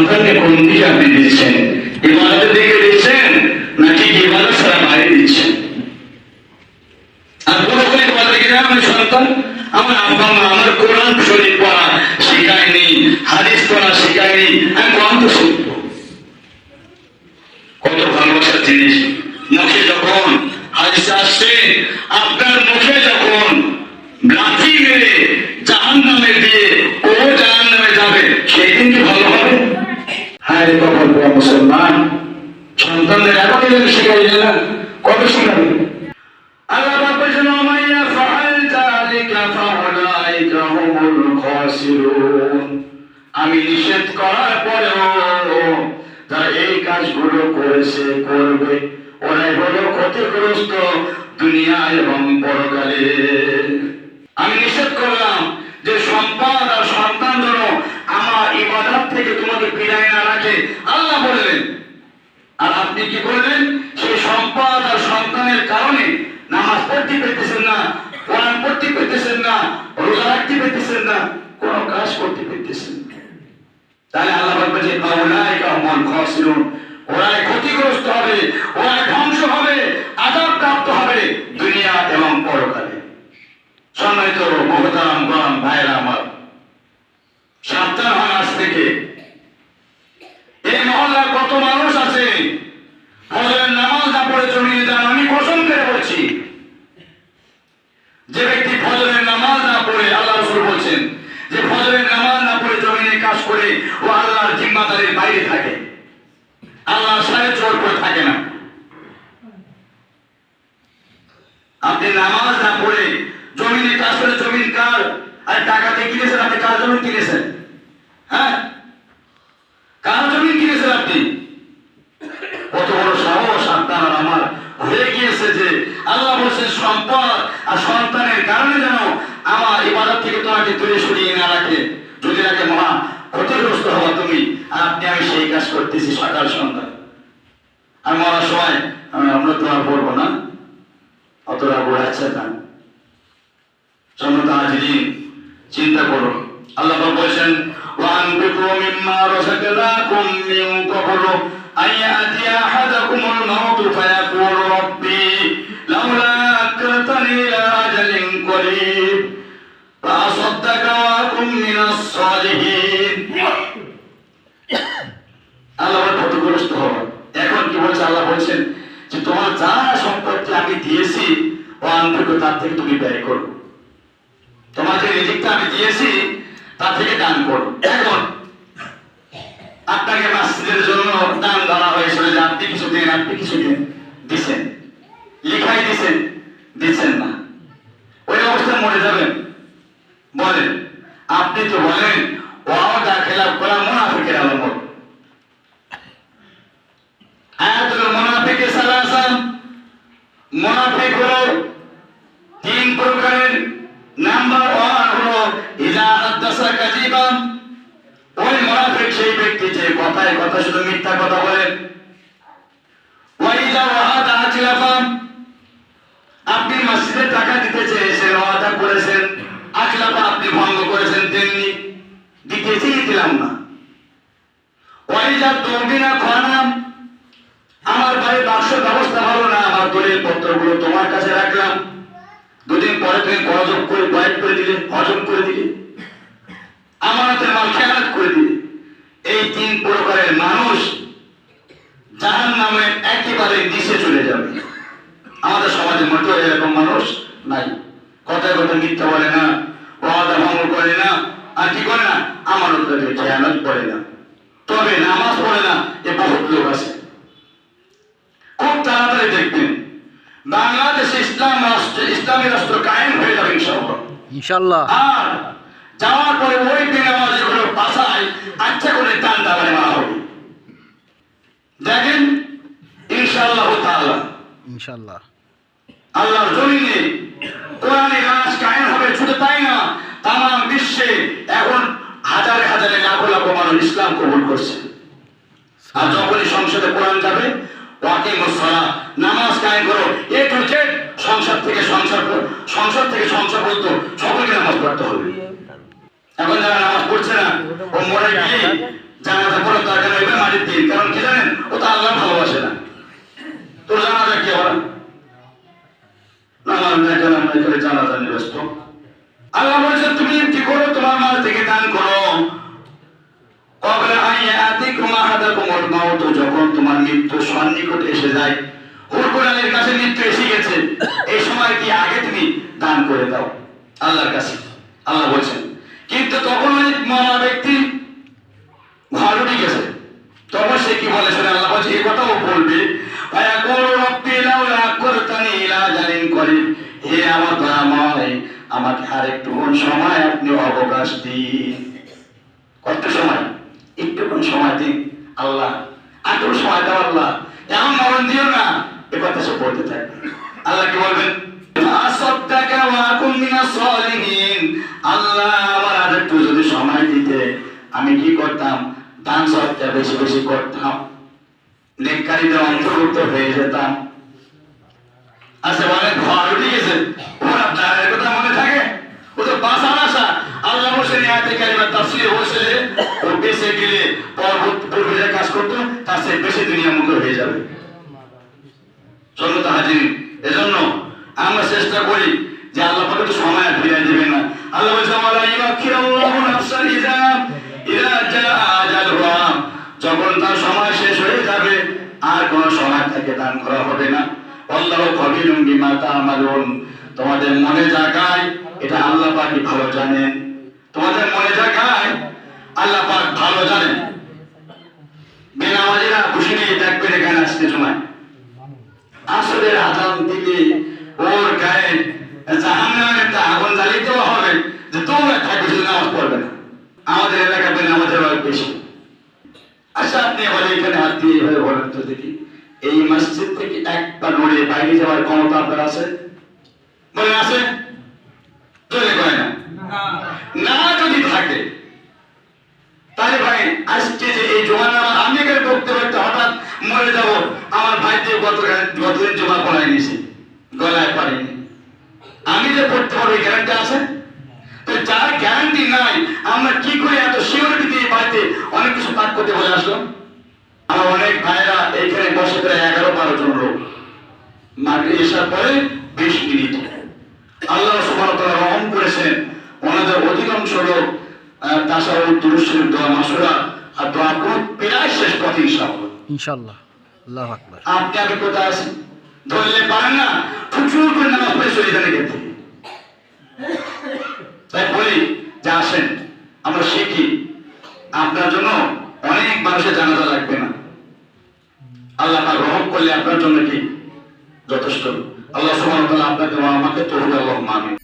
সন্তানকে কোন দিকে আপনি দিচ্ছেন ইবাদতের দিকে দিচ্ছেন নাকি ইবাদত ছাড়া বাইরে দিচ্ছেন আর কোনো কোনো বলে কিনা আমার সন্তান আমার আব্বা মা আমার কোরআন শরীফ পড়া শিখায়নি হাদিস পড়া শিখায়নি আমি কোরআন তো শিখব কত ভালোবাসার জিনিস মুখে যখন হাদিস আসছে আপনার মুখে যখন লাথি মেরে জাহান নামে দিয়ে ও জাহান নামে যাবে সেই দিন কি ভালো হবে হ্যাঁ রে বাবা মুসলমান সন্তানদের এখনই যদি শিখাই ফাউলাইকা হুমুল খাসিরুন। আমি নিষেধ করার পরেও তারা এই কাজগুলো করেছে, করবে। ওরাই হলো ক্ষতিগ্রস্ত দুনিয়া এবং পরকালে। আমি নিষেধ করলাম যে সম্পদ আর সন্তান যেন আমার ইবাদত থেকে তোমাকে বিদায় না রাখে আল্লাহ বললেন, আর আপনি কি করলেন সেই সম্পদ আর সন্তানের কারণে নামাজ পড়তে পেতেছেন না, কোরআন পড়তে পেতেছেন না, রোজা রাখতে পেতেছেন না, কোন কাজ করতে পেতেছেন তাহলে আল্লাহ বলবে যে, আউলাইকা হুমুল ওরাই ক্ষতিগ্রস্ত হবে, ওরাই ধ্বংস হবে, আযাব প্রাপ্ত হবে দুনিয়া এবং পরকালে। সম্মানিত মহতারাম গণ ভাইরা আমার, সাবধান হন আজ থেকে এই মহল্লার কত মানুষ আছে ফজরের নামাজ না পড়ে জমিয়ে যান আমি কসম করে বলছি যে ব্যক্তি ফজরের নামাজ না পড়ে আল্লাহ রসুল বলছেন যে ফজরের নামাজ না পড়ে জমিনে কাজ করে ও আল্লাহর জিম্মাদারির বাইরে থাকে আল্লাহর সাড়ে চোর করে থাকে না আপনি নামাজ না পড়ে জমিনে কাজ করে জমিন কার আর টাকাতে কিনেছেন আপনি? কার জমিন কিনেছেন? হ্যাঁ? কার জমিন কিনেছেন আপনি? কত বড় সাহস আপনার আমার। হয়ে গিয়েছে যে আল্লাহ বলছেন সম্পদ আর সন্তানের কারণে যেন আমার ইবাদত থেকে তোমাকে দূরে সরিয়ে না রাখে। যদি রাখে, মহা ক্ষতিগ্রস্ত হওয়া তুমি। আর আপনি, আমি সেই কাজ করতেছি সকাল সন্ধ্যা আমি মরার সময় আমি আমরা তোমার পড়ব না। অতটা বোঝাচ্ছে না সম্মত হাজিরিন চিন্তা করুন আল্লাহ পাক বলেছেন وأنفقوا مما رزقناكم من قبل أن يأتي أحدكم الموت فيقول ربي لولا أكرتني إلى أجل قريب فأصدق وأكن من الصالحين আল্লাহ ক্ষতিগ্রস্ত হবে এখন কি বলছে আল্লাহ বলছেন যে তোমার যা সম্পত্তি আমি দিয়েছি ও থেকে তার থেকে তুমি ব্যয় করো। তোমার যে রিজিকটা আমি দিয়েছি, তার থেকে দান করো। এখন আপনাকে মাসজিদের জন্য দান ধরা হয়েছিল যে আপনি কিছু দিন আপনি কিছু দিন দিচ্ছেন লিখাই দিচ্ছেন দিচ্ছেন না ওই অবস্থায় মরে যাবেন বলেন আপনি তো বলেন ওয়াদা খেলাফ করা মুনাফিকের আলমত আয়াতুল মুনাফিকে সালাসাম মুনাফিক হলো তিন প্রকারের নাম্বার ওয়ান হলো ইজা হাদ্দাসা কাজিবাম ওই মুনাফিক সেই ব্যক্তি যে কথায় কথা শুধু মিথ্যা কথা আপনি টাকা দিতে চেয়েছেন ওয়াদা করেছেন। আজলাফা আপনি ভঙ্গ করেছেন তেমনি। দিলাম না। ওয়াইজা আমার বাড়ির বাক্স ব্যবস্থা ভালো না, আমার দলিল পত্রগুলো তোমার কাছে রাখলাম। দুদিন পরে তুমি করে করে দিলে, হজম করে দিলে। আমানতের মাল খেয়ালত করে দিলে। এই তিন প্রকারের মানুষ জাহান নামে একেবারে নিচে চলে যাবে। আমাদের সমাজে মোটেও এরকম মানুষ নাই। কথায় কথা মিথ্যা বলে না ওয়াদা ভঙ্গ করে না আর কি করে না? আমানত খেয়ালত করে না। তবে নামাজ পড়ে না এ বহুত লোক আছে। খুব তাড়াতাড়ি দেখবেন বাংলাদেশ ইসলাম রাষ্ট্র ইসলামী রাষ্ট্র কায়েম হয়ে যাবে ইনশাআল্লাহ। ইনশাল্লাহ আর যাওয়ার পরে ওই বেনামাজি গুলো পাশায় আচ্ছা করে টান দাবারে মারা হবে দেখেন ইনশাআল্লাহ তাআলা। ইনশাল্লাহ আল্লাহর জমিনে কোরআনে রাজ কায়েম হবে শুধু তাই না তাম বিশ্বে এখন হাজারে হাজারে লাখো লাখো মানুষ ইসলাম কবুল করছে। আর যখনই সংসদে কোরআন যাবে ওয়াকিম সালাহ নামাজ কায়েম করো এ টু জেড সংসদ থেকে সংসদ সংসদ থেকে সংসদ পর্যন্ত সকলকে নামাজ পড়তে হবে। এখন যারা নামাজ পড়ছে না। ও মরে গিয়ে জানাজা পড়ার দরকার নেই মাটির দিন। কারণ কি জানেন? ও তো আল্লাহ ভালোবাসে না। তোর জানাজা কি হবে? না আমার মেয়েটার আমরা এখানে জানাজা নিয়ে আল্লাহ বলছে তুমি কি করো? তোমার মাল থেকে দান করো। কবলে আয়াতিকুম আহাদাকুমুল মাউত? যখন তোমার মৃত্যু সন্নিকটে এসে যায়। হুরকুরানের কাছে মৃত্যু এসে গেছে। এই সময় কি আগে তুমি দান করে দাও? আল্লাহর কাছে। আল্লাহ বলছেন কিন্তু তখন ওই ব্যক্তি উঠে গেছে। তখন সে কি বলে শুনে আল্লাহ বলছে, এই কথাও বলবে আমাকে আর একটু সময় আপনি অবকাশ দিন। কত সময়? একটুক্ষণ সময় দিন। আল্লাহ আটুর সময় দাও আল্লাহ। এমন মরণ দিও না। এ কথা সে বলতে থাকবে। আল্লাহ কি বলবেন? আমি কি করতাম? দান সৎকা বেশি বেশি করতাম। নেককারীদের অন্তর্ভুক্ত হয়ে যেতাম। আচ্ছা অনেক ঘর উঠে গেছে। কাজ করতো, তার চেয়ে বেশি দুনিয়া মুখ হয়ে যাবে। চলো হাজির এজন্য আমরা চেষ্টা করি যে আল্লাহ পাকে সময় ফিরিয়ে দিবেন না। আল্লাহ বলছে যখন তার সময় শেষ হয়ে যাবে, আর কোন সময় দান করা হবে না। কবিরুম বিমা তোমাদের মনে জাগায় এটা আল্লাহ পাকই ভালো জানেন। তোমাদের মনে জাগায় আল্লাহ পাক ভালো জানেন। বেনামাজিরা খুশি নিয়ে করে এখানে আসতে সময়। আসরের আজান দিলে ওর গায়ে জাহান্নামের আগুন জ্বালিয়ে হবে যে তোমরা থাকবে, শুধু নামাজ পড়বে না। আমাদের এলাকাতে নামাজের অনেক বেশি। আচ্ছা আপনি এখানে হাত দিয়ে এভাবে বলেন তো দেখি। এই মসজিদ থেকে একবার নড়ে বাইরে যাওয়ার ক্ষমতা আপনার আছে? বলেন আছে? জোরে কয় না। না যদি থাকে, তাহলে ভাই, আজকে যে এই জমা নামা আমি এখানে বক্তব্য হঠাৎ মরে যাব। আমার ভাই দিয়ে গত গতদিন জমা পড়াই নিয়েছি। গলায় পারিনি আমি যে পড়তে পারব এই গ্যারান্টি আছে? তো যার গ্যারান্টি নাই আমরা কি করে এত সিকিউরিটি দিয়ে বাড়িতে অনেক কিছু পাঠ করতে বলে আসলো আমার অনেক ভাইরা এইখানে বসে প্রায় এগারো বারো জন লোক। মাগরি এসার পরে বিশ মিনিট। আল্লাহ ওয়া তাআলা রহম করেছেন ওনাদের অধিকাংশ লোক তাসাউদ দুরুশরীফ দোয়া মাসুরা আর দোয়া করে প্রায় শেষ পথে ইনশাআল্লাহ। ইনশাল্লাহ আল্লাহ আকবার। আপনি আগে কোথায় আছেন? ধরলে পারেন না? প্রচুর করে নামাজ পড়ে চলে যান এখান তাই বলি, যে আসেন, আমরা শিখি। আপনার জন্য অনেক মানুষের জানাজা লাগবে না। আল্লাহ তার রহম করলে আপনার জন্য কি? যথেষ্ট। আল্লাহ তাআলা আপনাকে আমাকে তরুণ আল্লাহ আমিন।